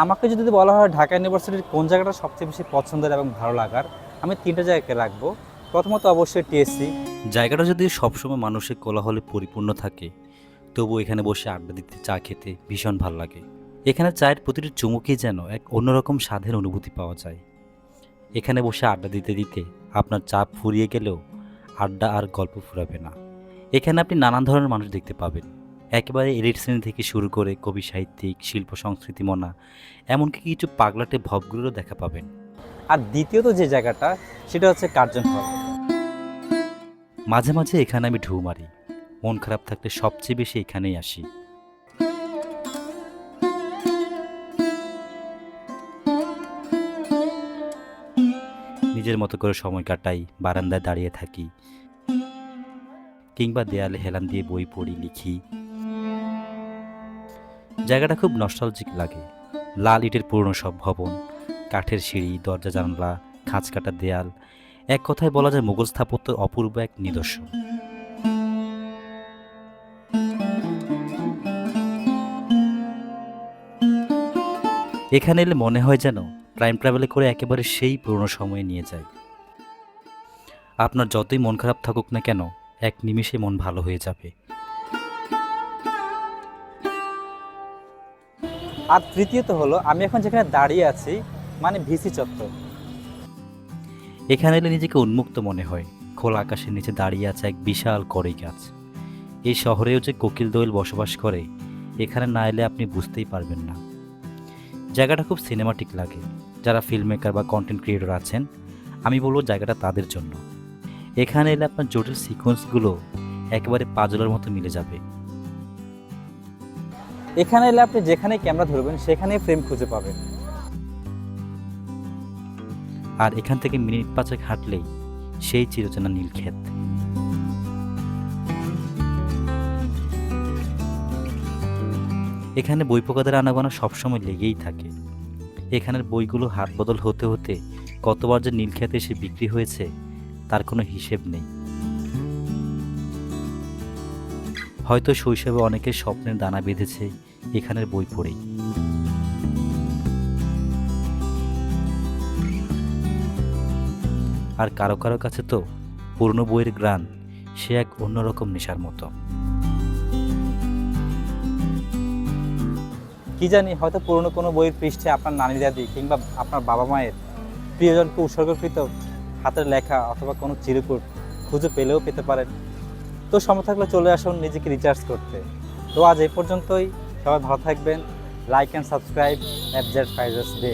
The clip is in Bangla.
আমাকে যদি বলা হয় ঢাকা ইউনিভার্সিটির কোন জায়গাটা সবচেয়ে বেশি পছন্দের এবং ভালো লাগার, আমি তিনটা জায়গাকে রাখব। প্রথমত অবশ্যই টিএসসি জায়গাটা যদি সবসময় মানুষের কোলাহলে পরিপূর্ণ থাকে তবু এখানে বসে আড্ডা দিতে, চা খেতে ভীষণ ভালো লাগে। এখানে চায়ের প্রতিটি চুমুকেই যেন এক অন্যরকম স্বাদের অনুভূতি পাওয়া যায়। এখানে বসে আড্ডা দিতে দিতে আপনার চাপ ফুরিয়ে গেলেও আড্ডা আর গল্প ফুরাবে না। এখানে আপনি নানান ধরনের মানুষ দেখতে পাবেন। একেবারে এলিট শ্রেণি থেকে শুরু করে কবি সাহিত্যিক শিল্প সংস্কৃতি মনা এমনকি কিছু পাগলাটে ভবগুলোরও দেখা পাবেন। আর দ্বিতীয়ত যে জায়গাটা সেটা হচ্ছে কার্জন হল। মাঝে মাঝে এখানে আমি ঢু মারি। মন খারাপ থাকলে সবচেয়ে বেশি এখানেই আসি। নিজের মতো করে সময় কাটাই বারান্দায় দাঁড়িয়ে থাকি কিংবা দেয়ালে হেলান দিয়ে বই পড়ি লিখি। জায়গাটা খুব নস্টালজিক লাগে। লাল ইটের পুরনো সব ভবন, কাঠের সিঁড়ি, দরজা, জানলা খাঁচ কাটা দেয়াল, এক কথায় বলা যায় মুঘল স্থাপত্যের অপূর্ব এক নিদর্শন। এখানে এলে মনে হয় যেন টাইম ট্রাভেলে করে একেবারে সেই পুরনো সময়ে নিয়ে যায়। আপনার যতই মন খারাপ থাকুক না কেন, এক নিমিষে মন ভালো হয়ে যাবে। আর তৃতীয়ত হলো, আমি এখন যেখানে দাঁড়িয়ে আছি মানে ভিসি চত্বর। এখানে এলে নিজেকে উন্মুক্ত মনে হয়। খোলা আকাশের নিচে দাঁড়িয়ে আছে এক বিশাল কড়ই গাছ। এই শহরেও যে কোকিল দোয়েল বসবাস করে, এখানে না এলে আপনি বুঝতেই পারবেন না। জায়গাটা খুব সিনেমাটিক লাগে। যারা ফিল্ম মেকার বা কন্টেন্ট ক্রিয়েটর আছেন, আমি বলব জায়গাটা তাদের জন্য। এখানে এলে আপনার জটিল সিকোয়েন্সগুলো একেবারে পাজলের মতো মিলে যাবে। এখানে এলে আপনি যেখানে ক্যামেরা ধরবেন, সেখানেই ফ্রেম খুঁজে পাবেন। আর এখান থেকে মিনিট পাঁচেক হাঁটলেই সেই চিরচেনা নীলক্ষেত এখানে বই পোকাদের আনাগোনা সবসময় লেগেই থাকে। এখানের বইগুলো হাত বদল হতে হতে কতবার যে নীলক্ষেতে এসে বিক্রি হয়েছে, তার কোনো হিসেব নেই। হয়তো শৈশবে অনেকের স্বপ্নের দানা বেঁধেছে, এখানের বই পড়েই। আর কারও কারও কাছে তো পুরনো বইয়ের গ্রান সে এক অন্যরকম নেশার মতো। কি জানি, হয়তো পুরনো কোনো বইয়ের পৃষ্ঠে আপনার নানি দাদি কিংবা আপনার বাবা মায়ের প্রিয়জনকে উৎসর্গকৃত হাতের লেখা অথবা কোনো চিরকুট খুঁজে পেলেও পেতে পারেন। তো সময় থাকলে চলে আসুন নিজেকে রিচার্জ করতে। তো আজ এই পর্যন্তই। সবাই ভালো থাকবেন। Like and subscribe at Z day